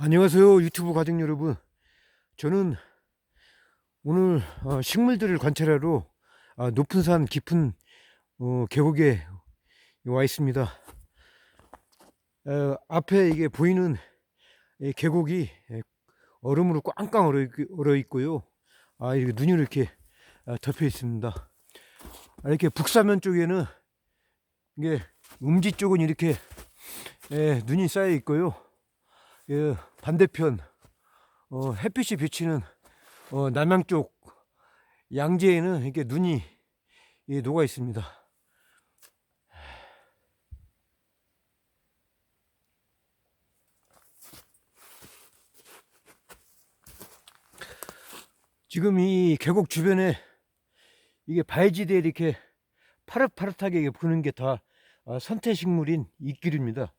안녕하세요 유튜브 가족 여러분. 저는 오늘 어, 식물들을 관찰하러 아, 높은 산 깊은 어, 계곡에 와 있습니다. 어, 앞에 이게 보이는 이 계곡이 예, 얼음으로 꽝꽝 얼어, 있고요. 아 이렇게 눈이 이렇게 아, 덮여 있습니다. 아, 이렇게 북사면 쪽에는 이게 음지 쪽은 이렇게 예, 눈이 쌓여 있고요 예, 반대편 어, 햇빛이 비치는 어, 남양 쪽 양재에는 이렇게 눈이 예, 녹아 있습니다. 지금 이 계곡 주변에 이게 바위지대에 이렇게 파릇파릇하게 보는 게 다 선태식물인 이끼류입니다.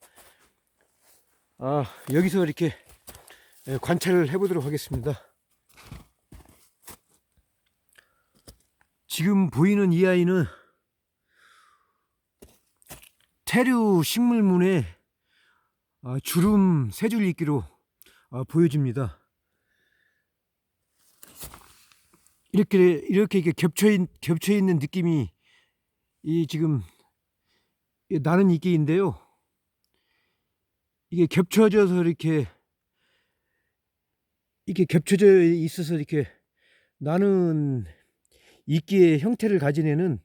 아, 여기서 이렇게 예, 관찰을 해보도록 하겠습니다. 지금 보이는 이 아이는 태류 식물문의 아, 주름 세줄 이끼로 아, 보여집니다. 이렇게 이렇게 이렇게 겹쳐 있, 겹쳐 있는 느낌이 이 지금 이 나는 이끼인데요. 이게 겹쳐져서 이렇게 이렇게 겹쳐져 있어서 이렇게 나는 이끼의 형태를 가진 애는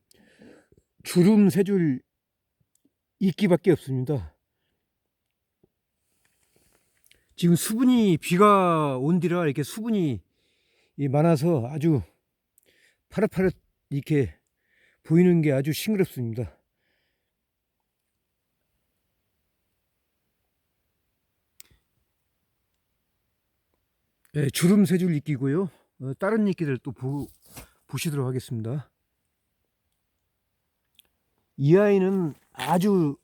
주름 세 줄 이끼밖에 없습니다. 지금 수분이 비가 온 뒤라 이렇게 수분이 이 많아서 아주 파릇파릇 이렇게 보이는 게 아주 싱그럽습니다. 예, 주름 세 줄 이끼고요. 어, 다른 이끼들 또 보, 보시도록 하겠습니다. 이 아이는 아주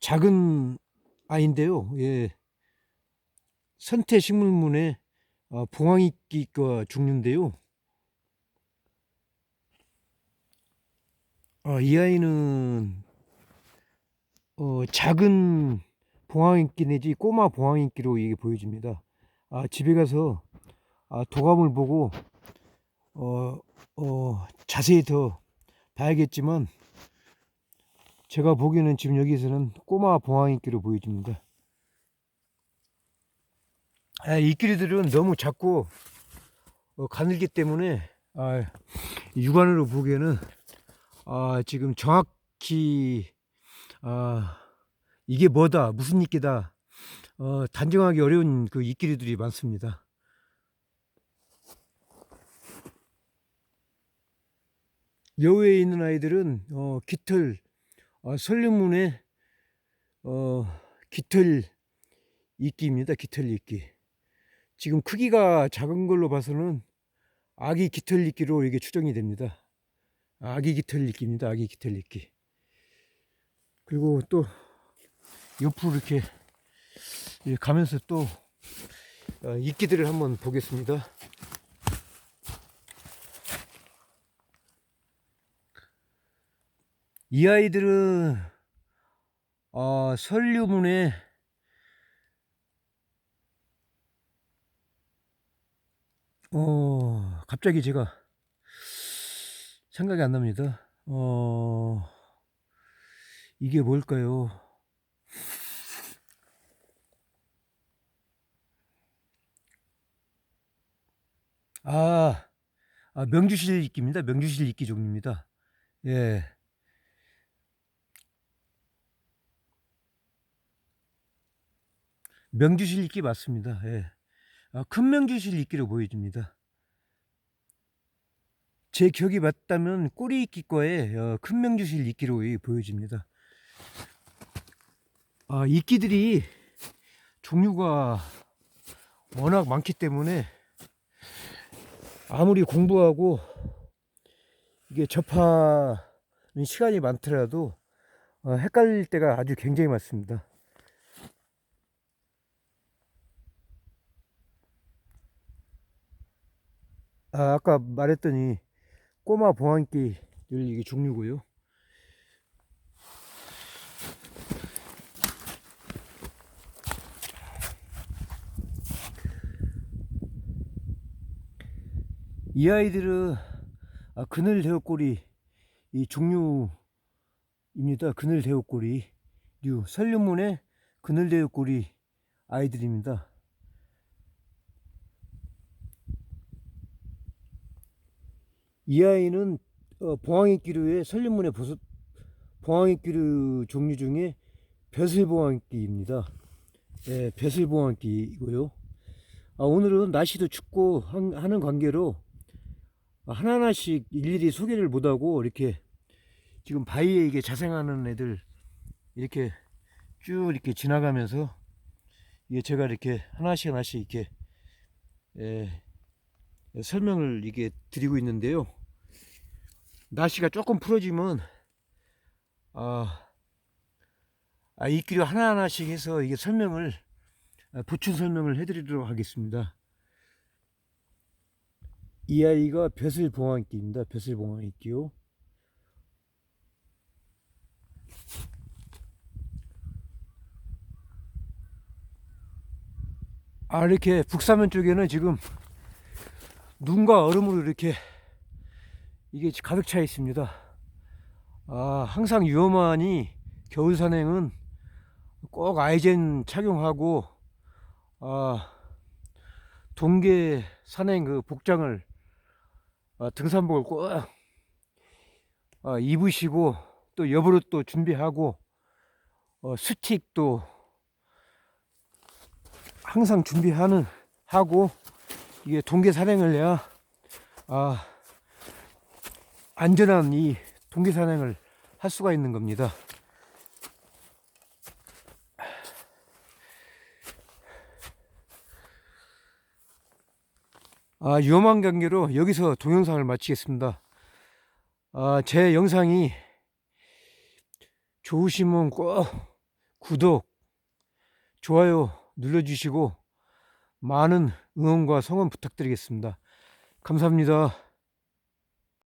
작은 아이인데요. 예. 선태 식물문의 어, 봉황이끼가 종류인데요. 어, 이 아이는 어, 작은 봉황이끼 내지 꼬마 봉황이끼로 이게 보여집니다. 아, 집에 가서 아, 도감을 보고 어, 어, 자세히 더 봐야겠지만 제가 보기에는 지금 여기서는 꼬마 봉황이끼로 보여집니다. 아, 이끼리들은 너무 작고 어, 가늘기 때문에 아, 육안으로 보기에는 아, 지금 정확히 아, 이게 뭐다 무슨 이끼다 어, 단정하기 어려운 그 이끼리들이 많습니다. 여우에 있는 아이들은 어, 깃털 어, 설류문에 어, 깃털 이끼입니다. 깃털 이끼. 지금 크기가 작은 걸로 봐서는 아기 깃털 이끼로 이게 추정이 됩니다. 아기 깃털 이끼입니다. 아기 깃털 이끼. 그리고 또 옆으로 이렇게 가면서 또 어, 이끼들을 한번 보겠습니다. 이 아이들은 어, 설류문에 어, 갑자기 제가 생각이 안 납니다. 어, 이게 뭘까요? 아, 아 명주실 이끼입니다. 명주실 이끼 종류입니다. 예. 명주실 이끼 맞습니다. 예. 아, 큰 명주실 이끼로 보여집니다. 제 기억이 맞다면 꼬리 거에 어, 큰 명주실 이끼로 보여집니다. 아, 이끼들이 종류가 워낙 많기 때문에 아무리 공부하고 이게 접하는 시간이 많더라도 어, 헷갈릴 때가 아주 굉장히 많습니다. 아, 아까 말했더니 꼬마 봉황끼 이게 종류고요. 이 아이들은 아, 그늘 대옥고리 이 종류입니다. 그늘 대옥고리 류 설륜문의 그늘 대옥고리 아이들입니다. 이 아이는 어, 봉황이끼류의 설륜문의 버섯 봉황이끼류 종류 중에 벼슬봉황이입니다. 예, 벼슬봉황이고요. 아, 오늘은 날씨도 춥고 한- 하는 관계로 하나하나씩 일일이 소개를 못하고 이렇게 지금 바위에 이게 자생하는 애들 이렇게 쭉 이렇게 지나가면서 이게 제가 이렇게 하나씩 하나씩 이렇게 예, 설명을 이게 드리고 있는데요. 날씨가 조금 풀어지면 아, 아 이끼리 하나하나씩 해서 이게 설명을 아, 보충 설명을 해드리도록 하겠습니다. 이 아이가 벼슬봉황이끼입니다. 벼슬봉황이끼요. 아 이렇게 북사면 쪽에는 지금 눈과 얼음으로 이렇게 이게 가득 차 있습니다. 아 항상 위험하니 겨울 산행은 꼭 아이젠 착용하고 아 동계 산행 그 복장을 아, 등산복을 꼭 아, 입으시고 또 여부로 또 준비하고 어, 스틱도 항상 준비하는 하고 이게 동계 산행을 해야 아 안전한 이 동계 산행을 할 수가 있는 겁니다. 아, 위험한 관계로 여기서 동영상을 마치겠습니다. 아, 제 영상이 좋으시면 꼭 구독, 좋아요 눌러주시고 많은 응원과 성원 부탁드리겠습니다. 감사합니다.